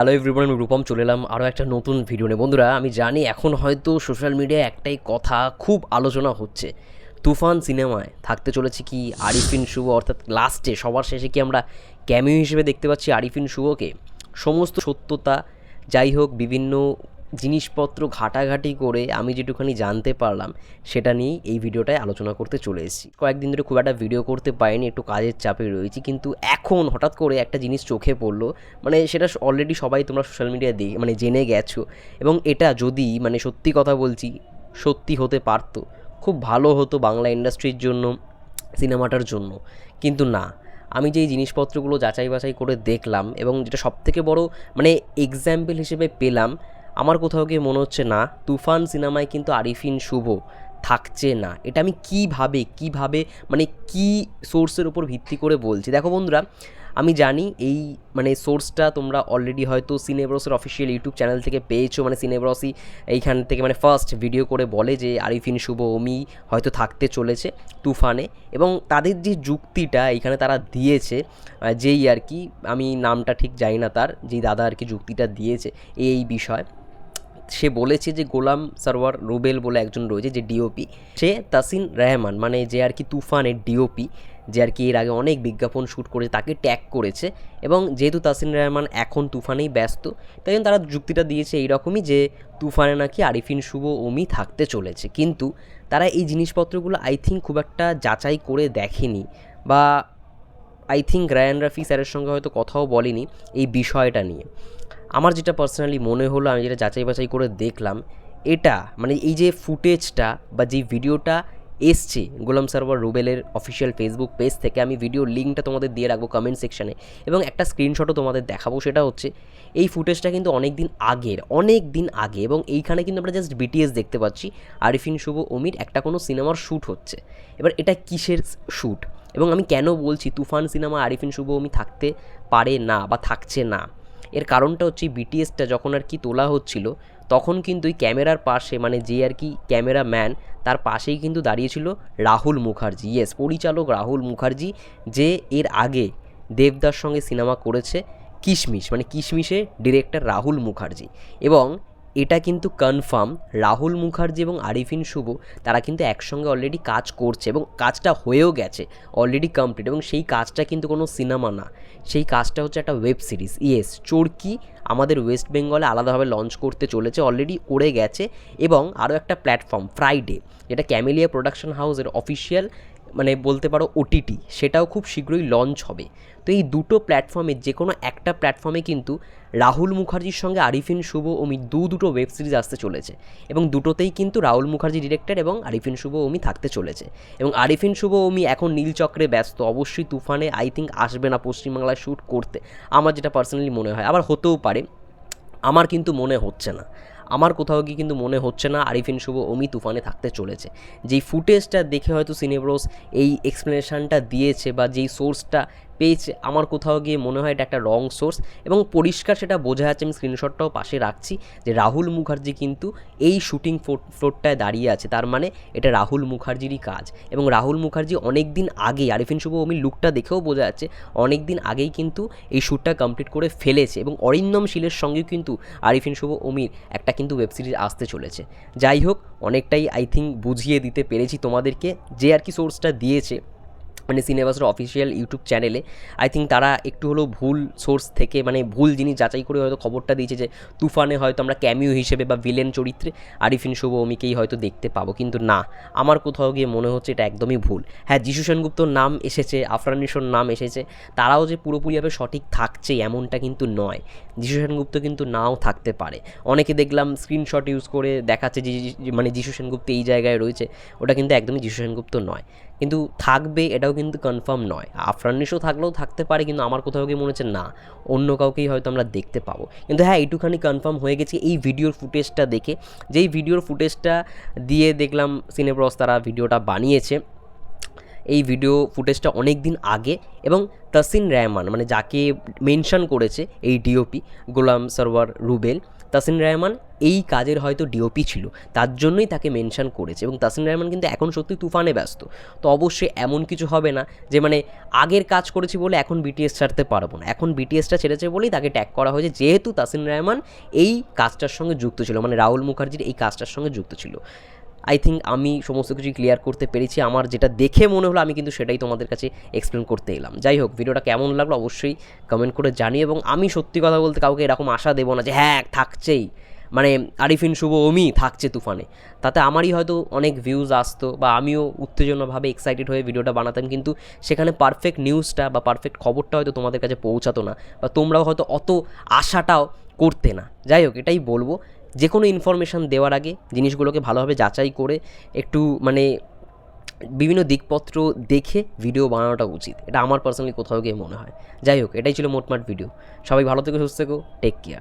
Hello everyone আমি রূপম, চলে এলাম আরও একটা নতুন ভিডিও নিয়ে। বন্ধুরা, আমি জানি এখন হয়তো সোশ্যাল মিডিয়ায় একটাই কথা, খুব আলোচনা হচ্ছে। তুফান সিনেমায় থাকতে চলেছে কি আরিফিন শুভ? অর্থাৎ লাস্টে সবার শেষে কি আমরা ক্যামিও হিসেবে দেখতে পাচ্ছি আরিফিন শুভকে? সমস্ত সত্যতা, যাই হোক, বিভিন্ন জিনিসপত্র ঘাটাঘাটি করে আমি যেটুখানি জানতে পারলাম, সেটা নিয়েই এই ভিডিওটায় আলোচনা করতে চলে এসেছি। কয়েকদিন ধরে খুব একটা ভিডিও করতে পারিনি, একটু কাজের চাপে রয়েছি, কিন্তু এখন হঠাৎ করে একটা জিনিস চোখে পড়ল মানে সেটা অলরেডি সবাই তোমরা সোশ্যাল মিডিয়ায় দেখে মানে জেনে গেছো। এবং এটা যদি মানে সত্যি কথা বলছি, সত্যি হতে পারতো, খুব ভালো হতো বাংলা ইন্ডাস্ট্রির জন্য সিনেমাটার জন্য। কিন্তু না, আমি যেই জিনিসপত্রগুলো যাচাই বাছাই করে দেখলাম এবং যেটা সবথেকে বড় মানে এক্সাম্পল হিসেবে পেলাম আমার কোথাও গিয়ে মনে হচ্ছে না, তুফান সিনেমায় কিন্তু আরিফিন শুভ থাকছে না। এটা আমি কীভাবে কীভাবে মানে কি সোর্সের উপর ভিত্তি করে বলছি? দেখো বন্ধুরা, আমি জানি এই মানে সোর্সটা তোমরা অলরেডি হয়তো সিনেব্রসের অফিসিয়াল ইউটিউব চ্যানেল থেকে পেয়েছ মানে সিনেব্রসই এইখান থেকে মানে ফার্স্ট ভিডিও করে বলে যে আরিফিন শুভ ওমি হয়তো থাকতে চলেছে তুফানে। এবং তাদের যে যুক্তিটা এখানে তারা দিয়েছে যেই আর কি, আমি নামটা ঠিক জানি না তার, যেই দাদা আর কি যুক্তিটা দিয়েছে এই বিষয়। সে বলেছে যে গোলাম সারওয়ার রুবেল বলে একজন রয়েছে যে ডিওপি সে তাসিন রেহমান মানে যে আর কি তুফানের ডিওপি যে আর কি এর আগে অনেক বিজ্ঞাপন শ্যুট করে তাকে ট্যাগ করেছে এবং যেহেতু তাসিন রহমান এখন তুফানেই ব্যস্ত, তাই জন্য তারা যুক্তিটা দিয়েছে এইরকমই যে তুফানে নাকি আরিফিন, শুভ ওমি থাকতে চলেছে। কিন্তু তারা এই জিনিসপত্রগুলো আই থিঙ্ক খুব একটা যাচাই করে দেখেনি বা আই থিঙ্ক রায়ান রাফি স্যারের সঙ্গে হয়তো কথাও বলেনি এই বিষয়টা নিয়ে। আমার যেটা পার্সোনালি মনে হলো, আমি যেটা যাচাই বাছাই করে দেখলাম, এটা মানে এই যে ফুটেজটা বা যেই ভিডিওটা এসছে গোলাম সারওয়ার রুবেলের অফিসিয়াল ফেসবুক পেজ থেকে, আমি ভিডিও লিঙ্কটা তোমাদের দিয়ে রাখব কমেন্ট সেকশানে এবং একটা স্ক্রিনশটও তোমাদের দেখাবো, সেটা হচ্ছে এই ফুটেজটা কিন্তু অনেক দিন আগের অনেক দিন আগে এবং এইখানে কিন্তু আমরা জাস্ট বিটিএস দেখতে পাচ্ছি, আরিফিন, শুভ অমির একটা কোনো সিনেমার শ্যুট হচ্ছে। এবার এটা কিসের শ্যুট এবং আমি কেন বলছি, তুফান সিনেমা আরিফিন, শুভ অমি থাকতে পারে না বা থাকছে না? এর কারণটা হচ্ছে বিটিএসটা যখন আর কি তোলা হচ্ছিল, তখন কিন্তু ওই ক্যামেরার পাশে মানে যে আর কি ক্যামেরাম্যান, তার পাশেই কিন্তু দাঁড়িয়েছিল রাহুল মুখার্জি। ইয়েস পরিচালক রাহুল মুখার্জি, যে এর আগে দেবদার সঙ্গে সিনেমা করেছে কিশমিশ মানে কিশমিশে ডিরেক্টর রাহুল মুখার্জি। এবং এটা কিন্তু কনফার্ম রাহুল মুখার্জি এবং আরিফিন শুভ, তারা কিন্তু একসঙ্গে অলরেডি কাজ করছে এবং কাজটা হয়েও গেছে অলরেডি কমপ্লিট এবং সেই কাজটা কিন্তু কোনো সিনেমা না। সেই কাজটা হচ্ছে একটা ওয়েব সিরিজ ইয়েস চোরকি আমাদের ওয়েস্ট বেঙ্গলে আলাদাভাবে লঞ্চ করতে চলেছে অলরেডি করে গেছে এবং আরও একটা প্ল্যাটফর্ম ফ্রাইডে যেটা ক্যামেলিয়া প্রোডাকশন হাউসের অফিসিয়াল মানে বলতে পারো ওটিটি সেটাও খুব শীঘ্রই লঞ্চ হবে। তো এই দুটো প্ল্যাটফর্মে যে কোনো একটা প্ল্যাটফর্মে কিন্তু রাহুল মুখার্জির সঙ্গে আরিফিন, শুভ ওমি দু দুটো ওয়েব সিরিজ আসতে চলেছে এবং দুটোতেই কিন্তু রাহুল মুখার্জি ডিরেক্টর এবং আরিফিন, শুভ ওমি থাকতে চলেছে। এবং আরিফিন, শুভ ওমি এখন নীলচক্রে ব্যস্ত, অবশ্যই তুফানে আই থিঙ্ক আসবে না পশ্চিমবাংলায় শ্যুট করতে। আমার যেটা পার্সোনালি মনে হয়, আবার হতেও পারে, আমার কিন্তু মনে হচ্ছে না। আমার কোথাও গিয়ে কিন্তু মনে হচ্ছে না আরিফিন শুভ অমি তুফানে থাকতে চলেছে। যেই ফুটেজটা দেখে হয়তো সিনেব্রোস এই এক্সপ্লেনেশানটা দিয়েছে বা যেই সোর্সটা পেয়েছে আমার কোথাও গিয়ে মনে হয় এটা একটা রং সোর্স এবং পরিষ্কার সেটা বোঝা যাচ্ছে, আমি স্ক্রিনশটটাও পাশে রাখছি যে রাহুল মুখার্জি কিন্তু এই শুটিং ফ্লোরটায় দাঁড়িয়ে আছে, তার মানে এটা রাহুল মুখার্জিরই কাজ এবং রাহুল মুখার্জি অনেক দিন আগেই আরিফিন শুভ অমির লুকটা দেখেও বোঝা যাচ্ছে অনেক দিন আগেই কিন্তু এই শ্যুটটা কমপ্লিট করে ফেলেছে এবং অরিন্দম শীলের সঙ্গেও কিন্তু আরিফিন শুভ অমির একটা কিন্তু ওয়েব সিরিজ আসতে চলেছে। যাই হোক, অনেকটাই আই থিঙ্ক বুঝিয়ে দিতে পেরেছি তোমাদেরকে, যে আর কি সোর্সটা দিয়েছে। মানে সিনেমাসের অফিসিয়াল ইউটিউব চ্যানেলে আই থিঙ্ক তারা একটু হলেও ভুল সোর্স থেকে মানে ভুল জিনিস যাচাই করে হয়তো খবরটা দিয়েছে যে, তুফানে হয়তো আমরা ক্যামিও হিসেবে বা ভিলেন চরিত্রে আরিফিন শুভ অমিকেই হয়তো দেখতে পাবো, কিন্তু না। আমার কোথাও গিয়ে মনে হচ্ছে এটা একদমই ভুল। হ্যাঁ যিশু সেনগুপ্তর নাম এসেছে, আফরান নাম এসেছে, তারাও যে পুরোপুরিভাবে সঠিক থাকছে এমনটা কিন্তু নয়। যিশু সেনগুপ্ত কিন্তু নাও থাকতে পারে। অনেকে দেখলাম স্ক্রিনশট ইউজ করে দেখাচ্ছে যে- মানে যিশু সেনগুপ্ত এই জায়গায় রয়েছে, ওটা কিন্তু একদমই যিশু সেনগুপ্ত নয়। কিন্তু থাকবে এটাও কিন্তু কনফার্ম নয়। আফরান থাকলেও থাকতে পারে, কিন্তু আমার কোথাও গিয়ে মনে হচ্ছে না, অন্য কাউকেই হয়তো আমরা দেখতে পাবো। কিন্তু হ্যাঁ এইটুখানি কনফার্ম হয়ে গেছে এই ভিডিওর ফুটেজটা দেখে। যেই ভিডিওর ফুটেজটা দিয়ে দেখলাম সিনেব্রস তারা ভিডিওটা বানিয়েছে, এই ভিডিও ফুটেজটা অনেক দিন আগে এবং তাসিন রহমান মানে যাকে মেনশন করেছে এই ডিওপি গোলাম সরওয়ার রুবেল তাসিন রহমান এই কাজের হয়তো ডিওপি ছিল, তার জন্যই তাকে মেনশান করেছে এবং তাসিন রহমান কিন্তু এখন সত্যি তুফানে ব্যস্ত। তো অবশ্যই এমন কিছু হবে না যে মানে আগের কাজ করেছি বলে এখন বিটিএস ছাড়তে পারব না। এখন বিটিএসটা ছেড়েছে বলেই তাকে ট্যাগ করা হয়েছে, যেহেতু তাসিন রহমান এই কাজটার সঙ্গে যুক্ত ছিল মানে রাহুল মুখার্জির এই কাজটার সঙ্গে যুক্ত ছিল। আই থিঙ্ক আমি সমস্ত কিছু ক্লিয়ার করতে পেরেছি। আমার যেটা দেখে মনে হলো, আমি কিন্তু সেটাই তোমাদের কাছে এক্সপ্লেন করতে এলাম। যাই হোক, ভিডিওটা কেমন লাগল অবশ্যই কমেন্ট করে জানিয়ে এবং আমি সত্যি কথা বলতে কাউকে এরকম আশা দেবো না যে হ্যাঁ থাকছেই। মানে আরিফিন শুভ ওমি থাকছে তুফানে। তাতে আমারই হয়তো অনেক ভিউজ আসতো বা আমিও উত্তেজনাভাবে এক্সাইটেড হয়ে ভিডিওটা বানাতাম, কিন্তু সেখানে পারফেক্ট নিউজটা বা পারফেক্ট খবরটা হয়তো তোমাদের কাছে পৌঁছাতো না বা তোমরাও হয়তো অত আশাটাও করতে না। যাই হোক, এটাই বলব। যে কোনো ইনফরমেশান দেওয়ার আগে জিনিসগুলোকে ভালোভাবে যাচাই করে একটু মানে বিভিন্ন দিকপত্র দেখে ভিডিও বানানোটা উচিত। এটা আমার পার্সোনালি কোথাও গিয়ে মনে হয়। যাই হোক, এটাই ছিল মোটমাট ভিডিও সবাই ভালো থেকে, সুস্থ থেকো। Take care